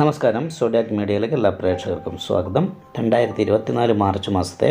നമസ്കാരം. സോഡിയാക് മീഡിയയിലേക്ക് എല്ലാ പ്രേക്ഷകർക്കും സ്വാഗതം. രണ്ടായിരത്തി ഇരുപത്തിനാല് മാർച്ച് മാസത്തെ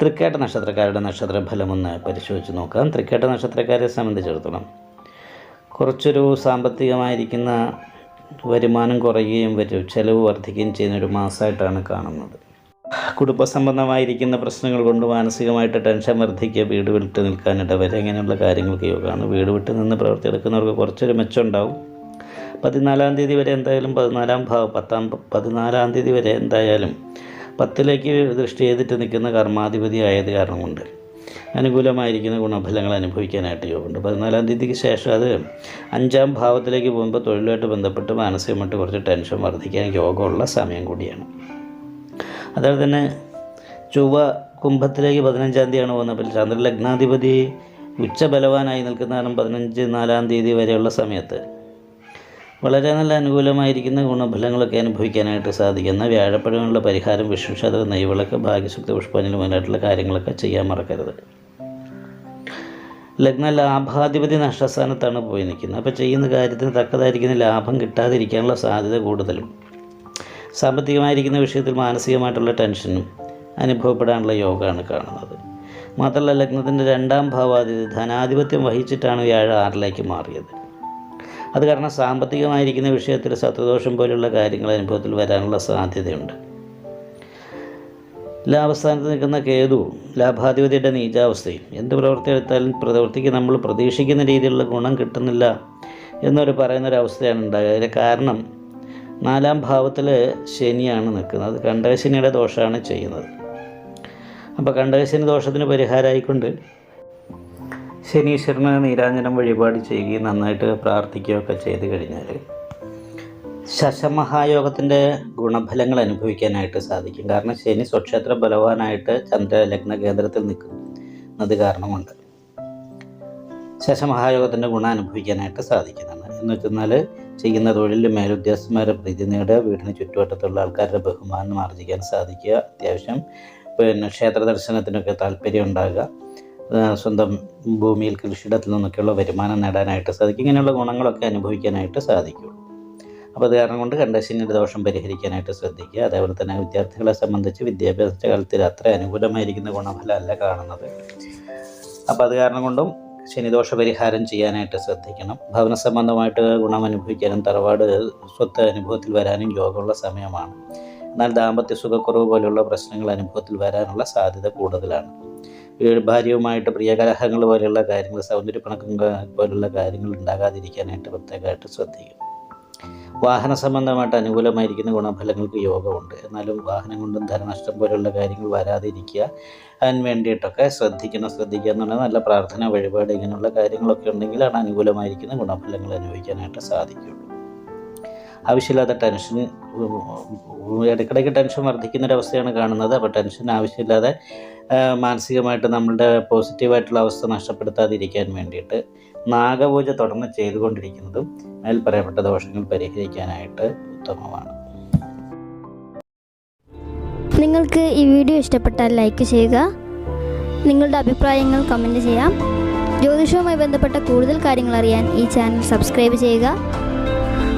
തൃക്കേട്ട നക്ഷത്രക്കാരുടെ നക്ഷത്ര ഫലമൊന്ന് പരിശോധിച്ച് നോക്കാം. തൃക്കേട്ട നക്ഷത്രക്കാരെ സംബന്ധിച്ചിടത്തോളം കുറച്ചൊരു സാമ്പത്തികമായിരിക്കുന്ന വരുമാനം കുറയുകയും വരും ചെലവ് വർദ്ധിക്കുകയും ചെയ്യുന്ന ഒരു മാസമായിട്ടാണ് കാണുന്നത്. കുടുംബ സംബന്ധമായിരിക്കുന്ന പ്രശ്നങ്ങൾ കൊണ്ട് മാനസികമായിട്ട് ടെൻഷൻ വർദ്ധിക്കുക വീട് വിട്ട് നിൽക്കാനിട വരെ ഇങ്ങനെയുള്ള കാര്യങ്ങൾക്ക് യോഗമാണ്. വീട് വിട്ട് നിന്ന് പ്രവർത്തിയെടുക്കുന്നവർക്ക് കുറച്ചൊരു മെച്ചമുണ്ടാവും പതിനാലാം തീയതി വരെ എന്തായാലും പതിനാലാം ഭാവം പത്താം പതിനാലാം തീയതി വരെ എന്തായാലും പത്തിലേക്ക് ദൃഷ്ടി ചെയ്തിട്ട് നിൽക്കുന്ന കർമാധിപതി ആയത് കാരണം കൊണ്ട് അനുകൂലമായിരിക്കുന്ന ഗുണഫലങ്ങൾ അനുഭവിക്കാനായിട്ട് യോഗമുണ്ട്. പതിനാലാം തീയതിക്ക് ശേഷം അത് അഞ്ചാം ഭാവത്തിലേക്ക് പോകുമ്പോൾ തൊഴിലുമായിട്ട് ബന്ധപ്പെട്ട് മാനസികമായിട്ട് കുറച്ച് ടെൻഷൻ വർദ്ധിക്കാൻ യോഗമുള്ള സമയം കൂടിയാണ്. അതുപോലെ തന്നെ ചൊവ്വ കുംഭത്തിലേക്ക് പതിനഞ്ചാം തീയതിയാണ് പോകുന്നത്. അപ്പോൾ ചന്ദ്രലഗ്നാധിപതി ഉച്ച ബലവാനായി നിൽക്കുന്ന കാരണം പതിനഞ്ച് നാലാം തീയതി വരെയുള്ള സമയത്ത്. വളരെ നല്ല അനുകൂലമായിരിക്കുന്ന ഗുണഫലങ്ങളൊക്കെ അനുഭവിക്കാനായിട്ട് സാധിക്കുന്ന വ്യാഴപ്പഴമുള്ള പരിഹാരം വിഷ്ണുക്ഷേത്ര നെയ്വിളക്ക് ഭാഗ്യശക്തി പുഷ്പാഞ്ജലി മുതലായിട്ടുള്ള കാര്യങ്ങളൊക്കെ ചെയ്യാൻ മറക്കരുത്. ലഗ്ന ലാഭാധിപതി നഷ്ടസ്ഥാനത്താണ് പോയി നിൽക്കുന്നത്. അപ്പോൾ ചെയ്യുന്ന കാര്യത്തിന് തക്കതായിരിക്കുന്ന ലാഭം കിട്ടാതിരിക്കാനുള്ള സാധ്യത കൂടുതലും. സാമ്പത്തികമായിരിക്കുന്ന വിഷയത്തിൽ മാനസികമായിട്ടുള്ള ടെൻഷനും അനുഭവപ്പെടാനുള്ള യോഗമാണ് കാണുന്നത്. മാത്രമല്ല ലഗ്നത്തിന്റെ രണ്ടാം ഭാവാധിപതി ധനാധിപത്യം വഹിച്ചിട്ടാണ് വ്യാഴ ആറിലേക്ക് മാറിയത്. അത് കാരണം സാമ്പത്തികമായിരിക്കുന്ന വിഷയത്തിൽ സത്വദോഷം പോലുള്ള കാര്യങ്ങൾ അനുഭവത്തിൽ വരാനുള്ള സാധ്യതയുണ്ട്. ലാഭസ്ഥാനത്ത് നിൽക്കുന്ന കേതു ലാഭാധിപതിയുടെ നീചാവസ്ഥയും എന്ത് പ്രവൃത്തി എടുത്താലും പ്രവൃത്തിക്ക് നമ്മൾ പ്രതീക്ഷിക്കുന്ന രീതിയിലുള്ള ഗുണം കിട്ടുന്നില്ല എന്നൊരു പറയുന്നൊരവസ്ഥയാണ് ഉണ്ടാകുക. അതിന് കാരണം നാലാം ഭാവത്തിൽ ശനിയാണ് നിൽക്കുന്നത്. കണ്ടകശനിയുടെ ദോഷമാണ് ചെയ്യുന്നത്. അപ്പോൾ കണ്ടകശനി ദോഷത്തിന് പരിഹാരമായിക്കൊണ്ട് ശനീശ്വരന് നീരാഞ്ജനം വഴിപാട് ചെയ്യുകയും നന്നായിട്ട് പ്രാർത്ഥിക്കുകയൊക്കെ ചെയ്ത് കഴിഞ്ഞാൽ ശശമഹായോഗത്തിന്റെ ഗുണഫലങ്ങൾ അനുഭവിക്കാനായിട്ട് സാധിക്കും. കാരണം ശനി സ്വക്ഷേത്ര ബലവാനായിട്ട് ചന്ദ്ര ലഗ്ന കേന്ദ്രത്തിൽ നിൽക്കുന്നത് കാരണമുണ്ട്. ശശമഹായോഗത്തിന്റെ ഗുണം അനുഭവിക്കാനായിട്ട് സാധിക്കുന്നതാണ്. എന്ന് വെച്ചെന്നാൽ ചെയ്യുന്ന തൊഴിലിൽ മേലുദ്യോഗസ്ഥന്മാരെ പ്രീതി നേടുക വീടിന് ചുറ്റുവട്ടത്തുള്ള ആൾക്കാരുടെ ബഹുമാനം ആർജിക്കാൻ സാധിക്കുക അത്യാവശ്യം പിന്നെ ക്ഷേത്ര ദർശനത്തിനൊക്കെ താല്പര്യം ഉണ്ടാകുക. സ്വന്തം ഭൂമിയിൽ കൃഷിയിടത്തിൽ നിന്നൊക്കെയുള്ള വരുമാനം നേടാനായിട്ട് സാധിക്കും. ഇങ്ങനെയുള്ള ഗുണങ്ങളൊക്കെ അനുഭവിക്കാനായിട്ട് സാധിക്കുള്ളൂ അപ്പോൾ അത് കാരണം കൊണ്ട് കണ്ടശിന്റെ ദോഷം പരിഹരിക്കാനായിട്ട് ശ്രദ്ധിക്കുക. അതേപോലെ തന്നെ വിദ്യാർത്ഥികളെ സംബന്ധിച്ച് വിദ്യാഭ്യാസ കാലത്തിൽ അത്ര അനുകൂലമായിരിക്കുന്ന ഗുണഫലമല്ല കാണുന്നത്. അപ്പോൾ അത് കാരണം കൊണ്ടും ശനിദോഷ പരിഹാരം ചെയ്യാനായിട്ട് ശ്രദ്ധിക്കണം. ഭവന സംബന്ധമായിട്ട് ഗുണം അനുഭവിക്കാനും തറവാട് സ്വത്ത് അനുഭവത്തിൽ വരാനും യോഗമുള്ള സമയമാണ്. എന്നാൽ ദാമ്പത്യ സുഖക്കുറവ് പോലെയുള്ള പ്രശ്നങ്ങൾ അനുഭവത്തിൽ വരാനുള്ള സാധ്യത കൂടുതലാണ്. ഭാര്യയുമായിട്ട് പ്രിയകലഹങ്ങൾ പോലെയുള്ള കാര്യങ്ങൾ സൗന്ദര്യപ്പണക്കം പോലുള്ള കാര്യങ്ങൾ ഉണ്ടാകാതിരിക്കാനായിട്ട് പ്രത്യേകമായിട്ട് ശ്രദ്ധിക്കും. വാഹന സംബന്ധമായിട്ട് അനുകൂലമായിരിക്കുന്ന ഗുണഫലങ്ങൾക്ക് യോഗമുണ്ട്. എന്നാലും വാഹനം കൊണ്ടും ധനനഷ്ടം പോലുള്ള കാര്യങ്ങൾ വരാതിരിക്കുക അതിന് വേണ്ടിയിട്ടൊക്കെ ശ്രദ്ധിക്കണം ശ്രദ്ധിക്കുക എന്നുള്ളത് നല്ല പ്രാർത്ഥന വഴിപാട് ഇങ്ങനെയുള്ള കാര്യങ്ങളൊക്കെ ഉണ്ടെങ്കിലാണ് അനുകൂലമായിരിക്കുന്ന ഗുണഫലങ്ങൾ അനുഭവിക്കാനായിട്ട് സാധിക്കുകയുള്ളൂ. ആവശ്യമില്ലാത്ത ടെൻഷൻ ഇടയ്ക്കിടയ്ക്ക് ടെൻഷൻ വർദ്ധിക്കുന്നൊരവസ്ഥയാണ് കാണുന്നത്. അപ്പോൾ ടെൻഷൻ ആവശ്യമില്ലാതെ മാനസികമായിട്ട് നമ്മളുടെ പോസിറ്റീവായിട്ടുള്ള അവസ്ഥ നഷ്ടപ്പെടുത്താതിരിക്കാൻ വേണ്ടിയിട്ട് നാഗപൂജ തുടർന്ന് ചെയ്തുകൊണ്ടിരിക്കുന്നതും മേൽ പറയപ്പെട്ട ദോഷങ്ങൾ പരിഹരിക്കാനായിട്ട് ഉത്തമമാണ്. നിങ്ങൾക്ക് ഈ വീഡിയോ ഇഷ്ടപ്പെട്ടാൽ ലൈക്ക് ചെയ്യുക. നിങ്ങളുടെ അഭിപ്രായങ്ങൾ കമന്റ് ചെയ്യാം. ജ്യോതിഷവുമായി ബന്ധപ്പെട്ട കൂടുതൽ കാര്യങ്ങൾ അറിയാൻ ഈ ചാനൽ സബ്സ്ക്രൈബ് ചെയ്യുക.